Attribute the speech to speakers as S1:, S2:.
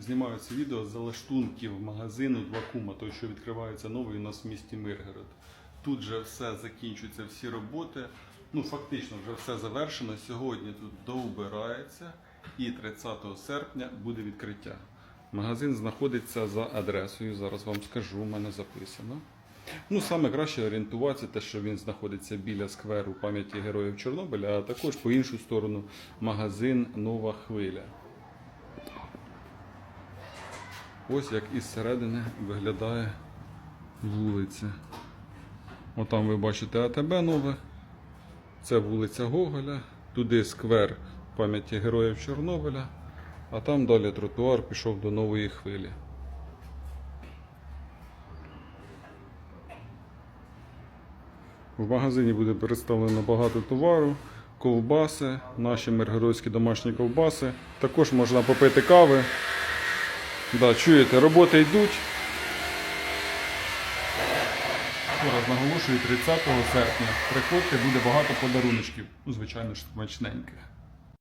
S1: Знімаю відео з залаштунків магазину Два Кума, той, що відкривається новий у нас в місті Миргород. Тут же все закінчується, всі роботи. Ну, фактично, вже все завершено. Сьогодні тут доубирається і 30 серпня буде відкриття. Магазин знаходиться за адресою. Зараз вам скажу, у мене записано. Ну, саме краще орієнтуватися, те, що він знаходиться біля скверу пам'яті героїв Чорнобиля, а також по іншу сторону магазин Нова Хвиля. Ось як із середини виглядає вулиця. Отам ви бачите АТБ нове. Це вулиця Гоголя, туди сквер пам'яті героїв Чорнобиля, а там далі тротуар пішов до нової хвилі. В магазині буде представлено багато товару, ковбаси, наші миргородські домашні ковбаси. Також можна попити кави. Да, чуєте, роботи йдуть. Раз наголошую, 30 серпня. Приходьте, буде багато подаруночків. Ну, звичайно ж, смачненьких.